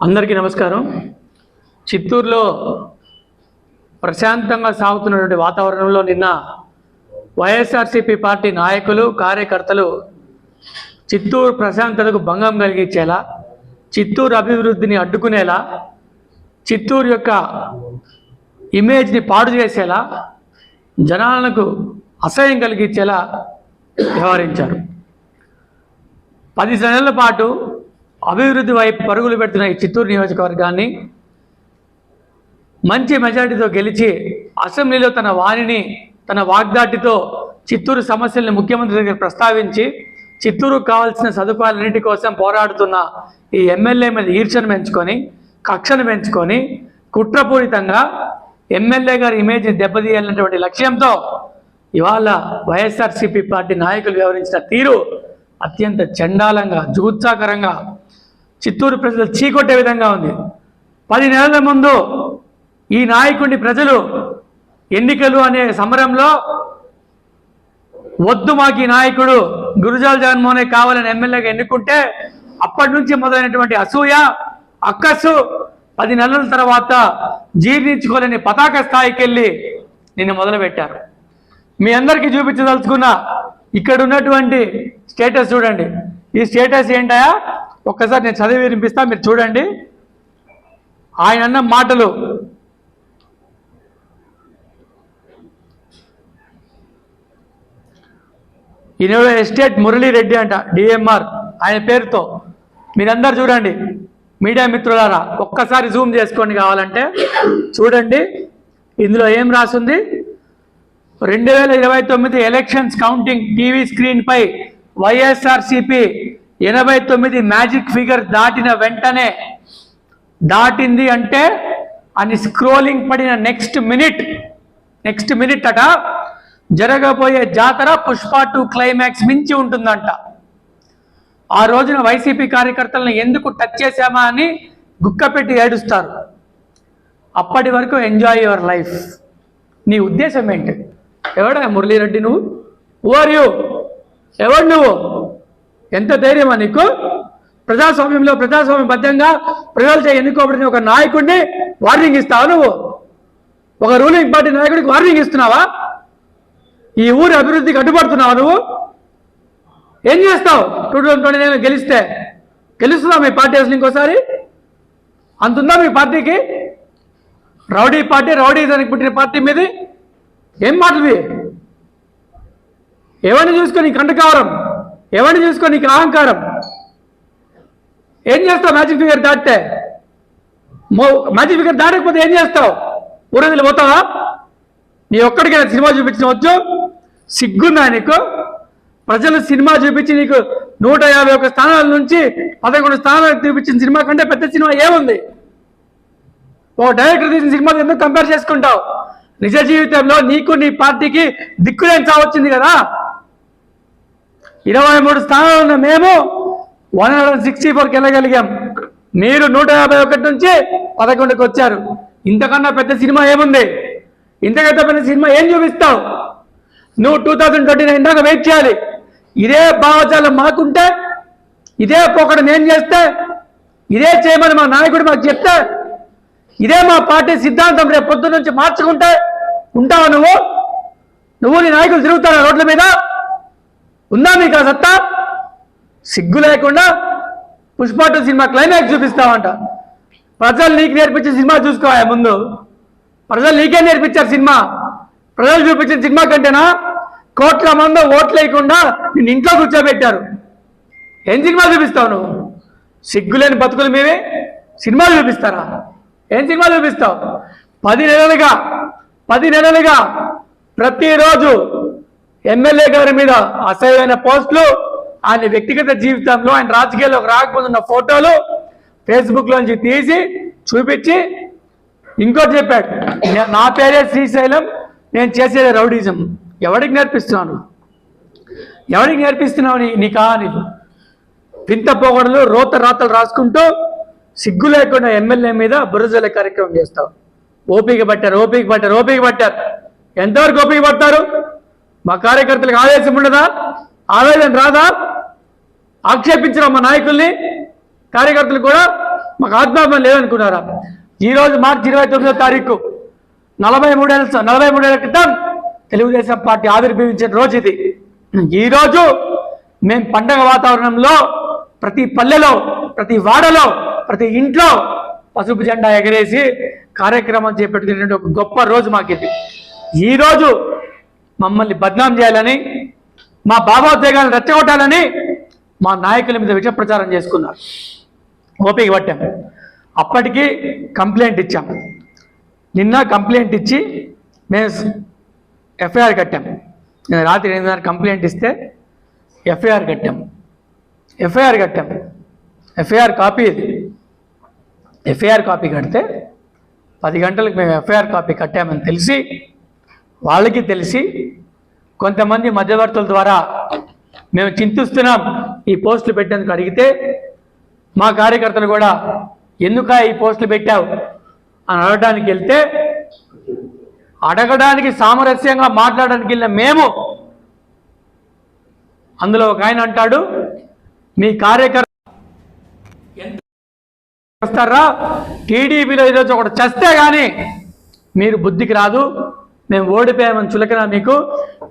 అందరికీ నమస్కారం. చిత్తూరులో ప్రశాంతంగా సాగుతున్నటువంటి వాతావరణంలో నిన్న వైఎస్ఆర్సీపీ పార్టీ నాయకులు కార్యకర్తలు చిత్తూరు ప్రశాంతతకు భంగం కలిగించేలా చిత్తూరు అభివృద్ధిని అడ్డుకునేలా చిత్తూరు యొక్క ఇమేజ్ని పాడు చేసేలా జనాలకు అసహ్యం కలిగించేలా వ్యవహరించారు. పది నెలల పాటు అభివృద్ధి వైపు పరుగులు పెడుతున్న ఈ చిత్తూరు నియోజకవర్గాన్ని మంచి మెజారిటీతో గెలిచి అసెంబ్లీలో తన వాణిని తన వాగ్దాటితో చిత్తూరు సమస్యల్ని ముఖ్యమంత్రి దగ్గర ప్రస్తావించి చిత్తూరుకు కావాల్సిన సదుపాయాలన్నిటి కోసం పోరాడుతున్న ఈ ఎమ్మెల్యే మీద ఈర్షను పెంచుకొని కక్షను పెంచుకొని కుట్రపూరితంగా ఎమ్మెల్యే గారి ఇమేజ్ని దెబ్బతీయాలన్నటువంటి లక్ష్యంతో ఇవాళ వైఎస్ఆర్సీపీ పార్టీ నాయకులు వ్యవహరించిన తీరు అత్యంత చండాలంగా జూత్సాకరంగా చిత్తూరు ప్రజలు చీకొట్టే విధంగా ఉంది. పది నెలల ముందు ఈ నాయకుడిని ప్రజలు ఎన్నికలు అనే సమరంలో వద్దు మాకు ఈ నాయకుడు గురుజాల జగన్మోహన్ కావాలని ఎమ్మెల్యేగా ఎన్నుకుంటే అప్పటి నుంచి మొదలైనటువంటి అసూయ అక్కసు పది నెలల తర్వాత జీర్ణించుకోలేని పతాక స్థాయికి వెళ్ళి నిన్ను మొదలుపెట్టారు. మీ అందరికీ చూపించదలుచుకున్న ఇక్కడ ఉన్నటువంటి స్టేటస్ చూడండి. ఈ స్టేటస్ ఏంటయా ఒక్కసారి నేను చదివి వినిపిస్తా మీరు చూడండి. ఆయన అన్న మాటలు. ఈయన ఎస్టేట్ మురళీరెడ్డి అంట డిఎంఆర్ ఆయన పేరుతో. మీరందరు చూడండి మీడియా మిత్రులారా ఒక్కసారి జూమ్ చేసుకోండి కావాలంటే. చూడండి ఇందులో ఏం రాసింది? రెండు వేల ఇరవై తొమ్మిది ఎలక్షన్స్ కౌంటింగ్ టీవీ స్క్రీన్పై వైఎస్ఆర్సిపి ఎనభై తొమ్మిది మ్యాజిక్ ఫిగర్ దాటిన వెంటనే దాటింది అంటే అని స్క్రోలింగ్ పడిన నెక్స్ట్ మినిట్ నెక్స్ట్ మినిట్ అట జరగబోయే జాతర పుష్ప టూ క్లైమాక్స్ మించి ఉంటుందంట. ఆ రోజున వైసీపీ కార్యకర్తలను ఎందుకు టచ్ చేశామా అని గుక్కపెట్టి ఏడుస్తారు. అప్పటి వరకు ఎంజాయ్ యువర్ లైఫ్. నీ ఉద్దేశం ఏంటి? ఎవడా మురళీరెడ్డి నువ్వు? ఓర్ యూ ఎవడు నువ్వు? ఎంత ధైర్యమా నీకు? ప్రజాస్వామ్యంలో ప్రజాస్వామ్యబద్ధంగా ప్రజలచే ఎన్నుకోబడిన ఒక నాయకుడిని వార్నింగ్ ఇస్తావా నువ్వు? ఒక రూలింగ్ పార్టీ నాయకుడికి వార్నింగ్ ఇస్తున్నావా? ఈ ఊరి అభివృద్ధికి అడ్డుపడుతున్నావా నువ్వు? ఏం చేస్తావు? టూ థౌజండ్ ట్వంటీ నైన్ గెలిస్తే గెలుస్తుందా మీ పార్టీ అసలు ఇంకోసారి? అంతుందా మీ పార్టీకి? రౌడీ పార్టీ రౌడీ దానికి పుట్టిన పార్టీ మీది? ఏం మాటలు ఇవి? ఎవరిని చూసుకొని నీకు కంటకావరం ఎవరిని చూసుకో నీకు అహంకారం? ఏం చేస్తావు మ్యాజిక్ ఫిగర్ దాటితే? మ్యాజిక్ ఫిగర్ దాటకపోతే ఏం చేస్తావు? ఊరదిలు పోతావా? నీ ఒక్కడికైనా సినిమా చూపించవచ్చు సిగ్గుందా నీకు? ప్రజలు సినిమా చూపించి నీకు నూట యాభై ఒక్క స్థానాల నుంచి పదకొండు స్థానాలకు చూపించిన సినిమా కంటే పెద్ద సినిమా ఏముంది? ఓ డైరెక్టర్ తీసిన సినిమాలు ఎందుకు కంపేర్ చేసుకుంటావు? నిజ జీవితంలో నీకు నీ పార్టీకి దిక్కులేని చావచ్చింది కదా? ఇరవై మూడు స్థానాలను మేము వన్ హండ్రెడ్ సిక్స్టీ ఫోర్కి వెళ్ళగలిగాం. మీరు నూట యాభై ఒకటి నుంచి పదకొండుకి వచ్చారు. ఇంతకన్నా పెద్ద సినిమా ఏముంది? ఇంతకంటే పెద్ద సినిమా ఏం చూపిస్తావు? నువ్వు టూ థౌజండ్ ట్వంటీ నైన్ దాకా వెయిట్ చేయాలి. ఇదే భావజాలం మాకుంటే ఇదే పోకడ నేను చేస్తే ఇదే చేయమని మా నాయకుడు మాకు చెప్తే ఇదే మా పార్టీ సిద్ధాంతం రేపు పొద్దున్న నుంచి మార్చుకుంటే ఉంటావా నువ్వు? నువ్వు నీ నాయకులు తిరుగుతారా రోడ్ల మీద? ఉందా మీకు ఆ సత్తా? సిగ్గు లేకుండా పుష్ప టూ సినిమా క్లైమాక్స్ చూపిస్తామంట ప్రజలు నీకు నేర్పించే సినిమా చూసుకోవాలి ముందు. ప్రజలు నీకే నేర్పించారు సినిమా. ప్రజలు చూపించిన సినిమా కంటేనా? కోట్ల మంది ఓట్లు లేకుండా నిన్ను ఇంట్లో కూర్చోబెట్టారు. ఏం సినిమా చూపిస్తావు నువ్వు? సిగ్గులేని బతుకులు మీవే. సినిమాలు చూపిస్తారా? ఏం సినిమా చూపిస్తావు? పది నెలలుగా పది నెలలుగా ప్రతిరోజు ఎమ్మెల్యే గారి మీద అసహ్యమైన పోస్టులు ఆయన వ్యక్తిగత జీవితంలో ఆయన రాజకీయాల్లోకి రాకపోతున్న ఫోటోలు ఫేస్బుక్ నుంచి తీసి చూపించి ఇంకోటి చెప్పాడు నా పేరే శ్రీశైలం నేను చేసేది రౌడీజం. ఎవడికి నేర్పిస్తున్నాను? ఎవడికి నేర్పిస్తున్నావు నీ నీ కాని వింత పోగడలు రోత రాతలు రాసుకుంటూ సిగ్గు లేకుండా ఎమ్మెల్యే మీద బురజల కార్యక్రమం చేస్తావు. ఓపిక పట్టారు ఓపిక పట్టారు ఓపిక పట్టారు. ఎంతవరకు ఓపిక పడతారు? మా కార్యకర్తలకు ఆవేశం ఉండదా? ఆవేదన రాదా? ఆక్షేపించడం మా నాయకుల్ని కార్యకర్తలు కూడా మాకు ఆత్మాభిమానం లేదనుకున్నారా ఈరోజు మార్చి ఇరవై తొమ్మిదో తారీఖు నలభై మూడేళ్ళ నలభై మూడేళ్ళ క్రితం తెలుగుదేశం పార్టీ ఆవిర్భవించిన రోజు ఇది. ఈరోజు మేము పండగ వాతావరణంలో ప్రతి పల్లెలో ప్రతి వాడలో ప్రతి ఇంట్లో పసుపు జెండా ఎగరేసి కార్యక్రమం చేపట్టుకునే ఒక గొప్ప రోజు మాకు ఇది ఈరోజు మమ్మల్ని బద్నాం చేయాలని మా భావోద్వేగాలను రెచ్చగొట్టాలని మా నాయకుల మీద విష ప్రచారం చేసుకున్నారు. ఓపిక పట్టాం. అప్పటికి కంప్లైంట్ ఇచ్చాం. నిన్న కంప్లైంట్ ఇచ్చి మేము ఎఫ్ఐఆర్ కట్టాం. నేను రాత్రి ఎనిమిదిన్నర కంప్లైంట్ ఇస్తే ఎఫ్ఐఆర్ కట్టాం. ఎఫ్ఐఆర్ కట్టాం. ఎఫ్ఐఆర్ కాపీ ఇది. ఎఫ్ఐఆర్ కాపీ కడితే పది గంటలకు మేము ఎఫ్ఐఆర్ కాపీ కట్టామని తెలిసి వాళ్ళకి తెలిసి కొంతమంది మధ్యవర్తుల ద్వారా మేము చింతిస్తున్నాం ఈ పోస్టులు పెట్టేందుకు అడిగితే మా కార్యకర్తలు కూడా ఎందుక ఈ పోస్టులు పెట్టావు అని అడగడానికి వెళ్తే అడగడానికి సామరస్యంగా మాట్లాడడానికి వెళ్ళిన మేము అందులో ఒక ఆయన అంటాడు మీ కార్యకర్త వస్తారా టీడీపీలో ఈరోజు ఒకటి చస్తే కానీ మీరు బుద్ధికి రాదు మేము ఓడిపోయామని చులకన మీకు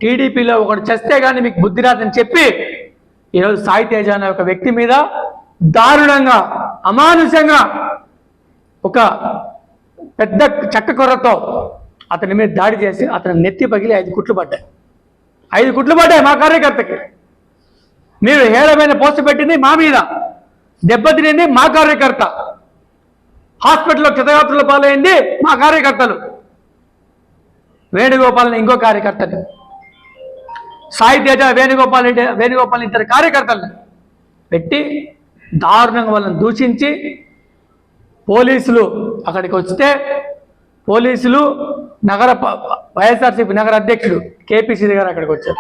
టీడీపీలో ఒకటి చేస్తే కానీ మీకు బుద్ధి రాదని చెప్పి ఈరోజు సాయి తేజ అనే ఒక వ్యక్తి మీద దారుణంగా అమానుషంగా ఒక పెద్ద చెక్క కొర్రతో అతని మీద దాడి చేసి అతని నెత్తి పగిలి ఐదు కుట్లు పడ్డాయి. ఐదు కుట్లు పడ్డాయి మా కార్యకర్తకి. మీరు హేళమైన పోస్ట్ పెట్టింది మా మీద. దెబ్బతినింది మా కార్యకర్త. హాస్పిటల్లో క్షతగాత్రుల పాలైంది మా కార్యకర్తలు. వేణుగోపాల్ ఇంకో కార్యకర్తని సాయి తేజ వేణుగోపాల్ రెడ్డి వేణుగోపాల్ ఇద్దరు కార్యకర్తలను పెట్టి దారుణంగా వాళ్ళని దూషించి పోలీసులు అక్కడికి వస్తే పోలీసులు నగర వైఎస్ఆర్సీపీ నగర అధ్యక్షుడు కేపీసీ గారు అక్కడికి వచ్చారు.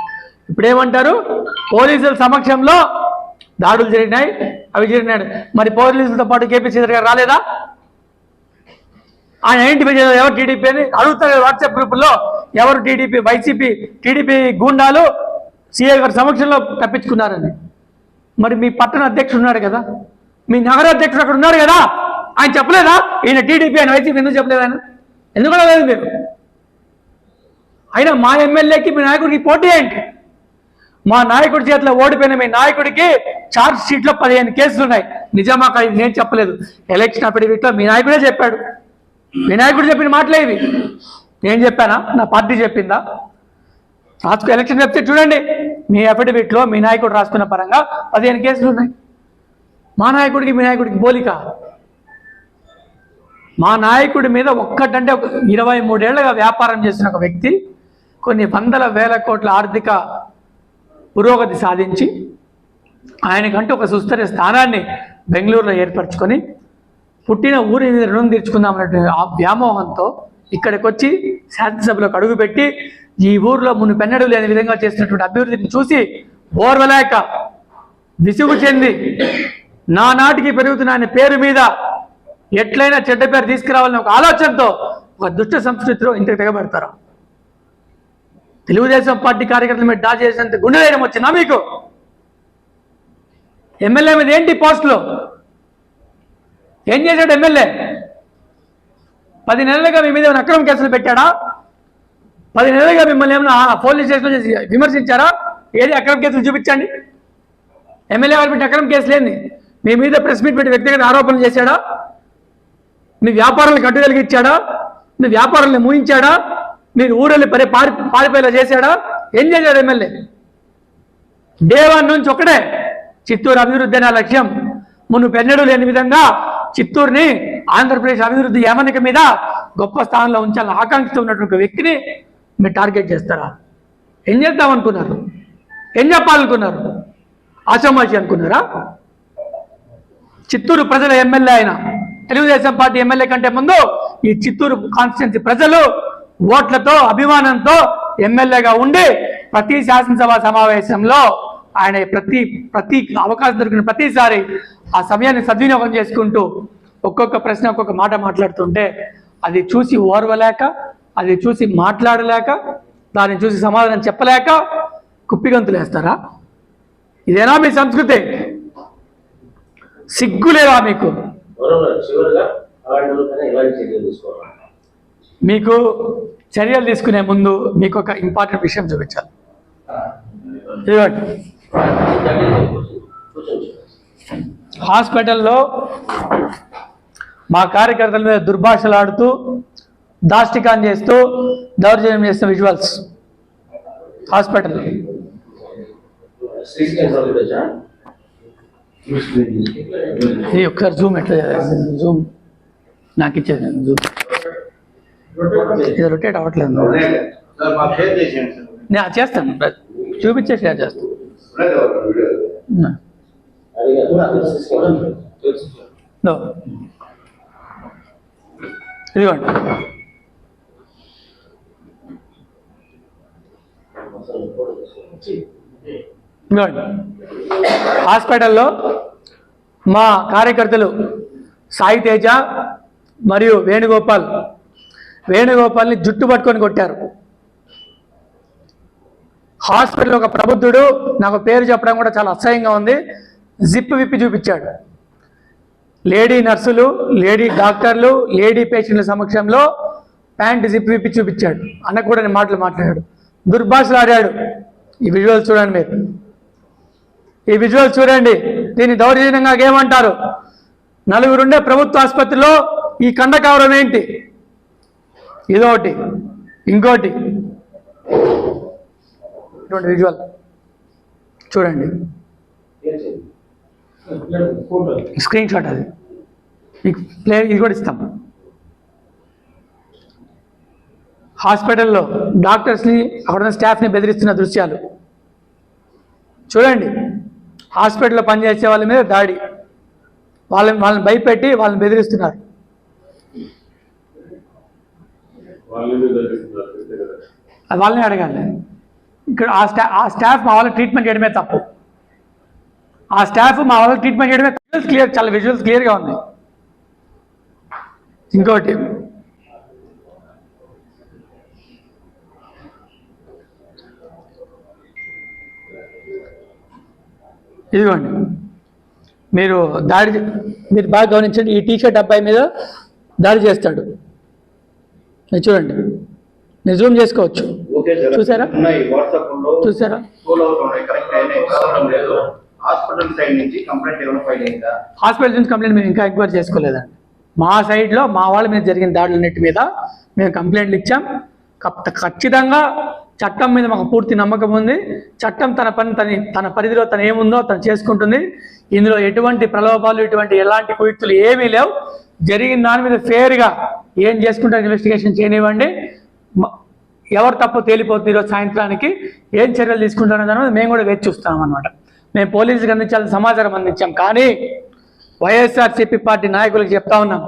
ఇప్పుడు ఏమంటారు పోలీసుల సమక్షంలో దాడులు జరిగినాయి అవి జరిగినాయి. మరి పోలీసులతో పాటు కేపీసీ గారు రాలేదా? ఆయన ఏంటి మీద ఎవరు టీడీపీ అని అడుగుతారు వాట్సాప్ గ్రూపుల్లో. ఎవరు టీడీపీ వైసీపీ టీడీపీ గూండాలు సీఏ గారి సమక్షంలో తప్పించుకున్నారని. మరి మీ పట్టణ అధ్యక్షుడు ఉన్నాడు కదా? మీ నగర అధ్యక్షుడు అక్కడ ఉన్నారు కదా? ఆయన చెప్పలేదా? ఈయన టీడీపీ ఆయన వైసీపీ ఎందుకు చెప్పలేదు ఆయన? ఎందుకు లేదు మీరు అయినా మా ఎమ్మెల్యేకి మీ నాయకుడికి పోటీ ఏంటి? మా నాయకుడి చేతిలో ఓడిపోయిన మీ నాయకుడికి చార్జ్ షీట్లో పదిహేను కేసులు ఉన్నాయి. నిజమా ఇది నేను చెప్పలేదు. ఎలక్షన్ అఫిడవిట్లో మీ నాయకుడే చెప్పాడు. వినాయకుడు చెప్పిన మాటలే ఇవి. నేను చెప్పానా? నా పార్టీ చెప్పిందా? రాసుకో ఎలక్షన్ చెప్తే చూడండి మీ అఫిడవిట్లో మీ నాయకుడు రాసుకున్న పరంగా పదిహేను కేసులు ఉన్నాయి. మా నాయకుడికి మీ నాయకుడికి పోలిక. మా నాయకుడి మీద ఒక్కటంటే ఒక ఇరవై మూడేళ్ళుగా వ్యాపారం చేసిన ఒక వ్యక్తి కొన్ని వందల వేల కోట్ల ఆర్థిక పురోగతి సాధించి ఆయనకంటూ ఒక సుస్థిర స్థానాన్ని బెంగళూరులో ఏర్పరచుకొని పుట్టిన ఊరి మీద రుణం తీర్చుకుందాం అన్నటువంటి ఆ వ్యామోహంతో ఇక్కడికి వచ్చి శాసనసభలోకి అడుగుపెట్టి ఈ ఊర్లో మును పెన్నడు లేని విధంగా చేసినటువంటి అభివృద్ధిని చూసి ఓర్వలేక విసుగు చెంది నానాటికి పెరుగుతున్న ఆయన పేరు మీద ఎట్లయినా చెడ్డ పేరు తీసుకురావాలని ఒక ఆలోచనతో ఒక దుష్ట సంస్కృతిలో ఇంతకు తెగబెడతారు. తెలుగుదేశం పార్టీ కార్యకర్తల మీద దాడి చేసినంత గుండె ధైర్యం వచ్చిందా మీకు? ఎమ్మెల్యే మీద ఏంటి పోస్టులు? ఏం చేశాడు ఎమ్మెల్యే? పది నెలలుగా మీ మీద ఏమైనా అక్రమ కేసులు పెట్టాడా? పది నెలలుగా మిమ్మల్ని ఏమైనా పోలీస్ స్టేషన్లో చేసి విమర్శించారా? ఏది అక్రమ కేసులు చూపించండి. ఎమ్మెల్యే వారు పెట్టిన అక్రమ కేసులు ఏంది? మీ మీద ప్రెస్ మీట్ పెట్టి వ్యక్తిగత ఆరోపణలు చేశాడా? మీ వ్యాపారాలను కట్టు కలిగించాడా మీ వ్యాపారాలను మూయించాడా? మీరు ఊరెళ్ళి పరి పారి పారిపోయేలా చేశాడా? ఏం చేశాడు ఎమ్మెల్యే? దేవాన్ నుంచి ఒకటే. చిత్తూరు అభివృద్ధి అనే లక్ష్యం. మును పెన్నడు లేని విధంగా చిత్తూరుని ఆంధ్రప్రదేశ్ అభివృద్ధి యమనిక మీద గొప్ప స్థానంలో ఉంచాలని ఆకాంక్షతో ఉన్నటువంటి వ్యక్తిని మీరు టార్గెట్ చేస్తారా? ఏం చేద్దామనుకున్నారు ఏం చెప్పాలనుకున్నారు? ఆశామాషి అనుకున్నారా? చిత్తూరు ప్రజల ఎమ్మెల్యే ఆయన తెలుగుదేశం పార్టీ ఎమ్మెల్యే కంటే ముందు ఈ చిత్తూరు కాన్స్టిట్యున్సీ ప్రజలు ఓట్లతో అభిమానంతో ఎమ్మెల్యేగా ఉండి ప్రతి శాసనసభ సమావేశంలో ఆయన ప్రతి ప్రతి అవకాశం దొరికిన ప్రతిసారి ఆ సమయాన్ని సద్వినియోగం చేసుకుంటూ ఒక్కొక్క ప్రశ్న ఒక్కొక్క మాట మాట్లాడుతుంటే అది చూసి ఓర్వలేక అది చూసి మాట్లాడలేక దాన్ని చూసి సమాధానం చెప్పలేక కుప్పిగంతులు వేస్తారా? ఇదేనా మీ సంస్కృతి? సిగ్గు లేదా మీకు? మీకు చర్యలు తీసుకునే ముందు మీకు ఒక ఇంపార్టెంట్ విషయం చూపించాలి. ఇదిగోండి. హాస్పిటల్లో మా కార్యకర్తల మీద దుర్భాషలాడుతూ దాష్టికాన్ చేస్తూ దౌర్జన్యం చేస్తున్న విజువల్స్ హాస్పిటల్ ఇది ఒకసారి జూమ్ ఎట్లా జూమ్ నాకు ఇచ్చేది జూమ్ ఇది రొటేట్ అవ్వట్లేదు. నేను చేస్తాను. చూపించే షేర్ చేస్తాను. ఇదిగోండి ఇదిగోండి హాస్పిటల్లో మా కార్యకర్తలు సాయి తేజ మరియు వేణుగోపాల్. వేణుగోపాల్ని జుట్టు పట్టుకొని కొట్టారు. హాస్పిటల్ ఒక ప్రబుద్ధుడు. నాకు పేరు చెప్పడం కూడా చాలా అసహ్యంగా ఉంది. జిప్ విప్పి చూపించాడు. లేడీ నర్సులు లేడీ డాక్టర్లు లేడీ పేషెంట్ల సమక్షంలో ప్యాంట్ జిప్ విప్పి చూపించాడు. అన్న కూడా నేను మాటలు మాట్లాడాడు. దుర్భాషలు ఆడాడు ఈ విజువల్ చూడండి మీరు. ఈ విజువల్ చూడండి. దీన్ని దౌర్జన్యంగా ఏమంటారు? నలుగురుండే ప్రభుత్వ ఆసుపత్రిలో ఈ కండ కవరం ఏంటి? ఇదొకటి. ఇంకోటి. ఇటువంటి విజువల్ చూడండి. స్క్రీన్ షాట్ అది. మీకు ప్లే ఇది కూడా ఇస్తాం. హాస్పిటల్లో డాక్టర్స్ని అక్కడ ఉన్న స్టాఫ్ని బెదిరిస్తున్న దృశ్యాలు. చూడండి. హాస్పిటల్లో పనిచేసే వాళ్ళ మీద దాడి. వాళ్ళని వాళ్ళని భయపెట్టి వాళ్ళని బెదిరిస్తున్నారు. వాళ్ళని అడగాలి. ఇక్కడ ఆ స్టా ఆ స్టాఫ్ మా వాళ్ళకి ట్రీట్మెంట్ చేయడమే తప్పు. ఆ స్టాఫ్ మా వాళ్ళకి ట్రీట్మెంట్ చేయడమే విజువల్స్ క్లియర్ చాలా విజువల్స్ క్లియర్గా ఉన్నాయి. ఇంకోటి. ఇదిగోండి. మీరు దాడి మీరు బాగా గమనించండి ఈ టీషర్ట్ అబ్బాయి మీద దాడి చేస్తాడు. చూడండి. నిజం చేసుకోవచ్చు. చూసారా? చూసారా? హాస్పిటల్ సైడ్ నుంచి కంప్లైంట్ మేము ఇంకా ఎంక్వైరీ చేసుకోలేదండి. మా సైడ్లో మా వాళ్ళ మీద జరిగిన దాడులన్నిటి మీద మేము కంప్లైంట్లు ఇచ్చాం. ఖచ్చితంగా చట్టం మీద మాకు పూర్తి నమ్మకం ఉంది. చట్టం తన పని తన తన పరిధిలో తను ఏముందో తను చేసుకుంటుంది. ఇందులో ఎటువంటి ప్రలోభాలు ఇటువంటి ఎలాంటి కుయుక్తులు ఏమీ లేవు. జరిగిన దాని మీద ఫేర్గా ఏం చేసుకుంటారు ఇన్వెస్టిగేషన్ చేయనివ్వండి. ఎవరు తప్పు తేలిపోతుంది ఈరోజు సాయంత్రానికి ఏం చర్యలు తీసుకుంటానో దాని మేము కూడా వేచి చూస్తాం అనమాట మేము పోలీసులకు అందించాల్సిన సమాచారం అందించాం. కానీ వైఎస్ఆర్సీపీ పార్టీ నాయకులకు చెప్తా ఉన్నాం.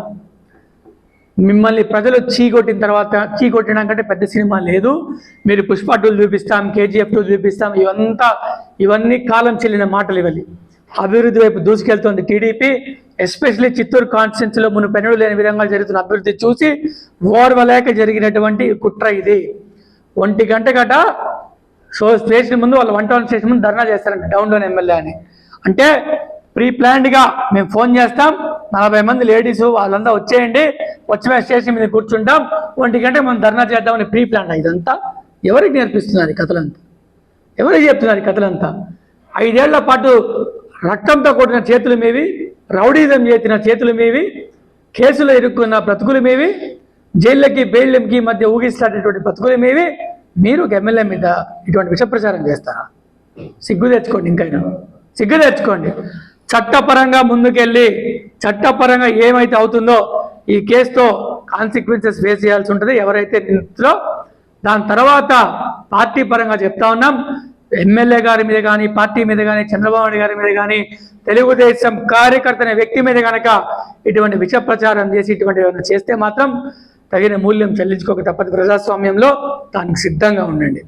మిమ్మల్ని ప్రజలు చీకొట్టిన తర్వాత చీకొట్టడం కంటే పెద్ద సినిమా లేదు. మీరు పుష్ప టూలు చూపిస్తాం కేజీఎఫ్ టూ చూపిస్తాం. ఇవంతా ఇవన్నీ కాలం చెల్లిన మాటలు ఇవ్వాలి అభివృద్ధి వైపు దూసుకెళ్తోంది టీడీపీ. ఎస్పెషల్లీ చిత్తూరు కాన్స్టిట్యున్సీలో మునుపెన్నడూ లేని విధంగా జరుగుతున్న అభివృద్ధి చూసి ఓర్వలేక జరిగినటువంటి కుట్ర ఇది. ఒంటి గంట గట సో స్టేషన్ ముందు వాళ్ళ వన్ టౌన్ స్టేషన్ ముందు ధర్నా చేస్తారంట డౌన్ టౌన్ ఎమ్మెల్యే అని. అంటే ప్రీ ప్లాన్డ్గా మేము ఫోన్ చేస్తాం. నలభై మంది లేడీస్ వాళ్ళంతా వచ్చేయండి. వచ్చి మేము స్టేషన్ మీద కూర్చుంటాం. ఒంటి గంట మనం ధర్నా చేద్దామని ప్రీ ప్లాన్ ఇదంతా ఎవరికి నేర్పిస్తున్నారు కథలంతా? ఎవరికి చెప్తున్నారు కథలంతా? ఐదేళ్ళ పాటు రక్తంతో కొట్టిన చేతులు మీవి రౌడీజం చేసిన చేతులు మీవి కేసులో ఇరుక్కున్న బ్రతుకులు మీవి జైళ్ళకి బెయిల్కి మధ్య ఊగిస్తాడేటువంటి బ్రతుకులు మీవి మీరు ఒక ఎమ్మెల్యే మీద ఇటువంటి విష ప్రచారం చేస్తారా? సిగ్గు తెచ్చుకోండి ఇంకైనా. సిగ్గు తెచ్చుకోండి. చట్టపరంగా ముందుకెళ్ళి చట్టపరంగా ఏమైతే అవుతుందో ఈ కేసుతో కాన్సిక్వెన్సెస్ ఫేస్ చేయాల్సి ఉంటుంది. ఎవరైతే నిందితులో దాని తర్వాత పార్టీ పరంగా చెప్తా ఉన్నాం. ఎమ్మెల్యే గారి మీద కానీ పార్టీ మీద కానీ చంద్రబాబు నాయుడు గారి మీద కానీ తెలుగుదేశం కార్యకర్త అనే వ్యక్తి మీద కనుక ఇటువంటి విష ప్రచారం చేసి ఇటువంటి చేస్తే మాత్రం తగిన మూల్యం చెల్లించుకోక తప్పదు ప్రజాస్వామ్యంలో దానికి సిద్ధంగా ఉండండి.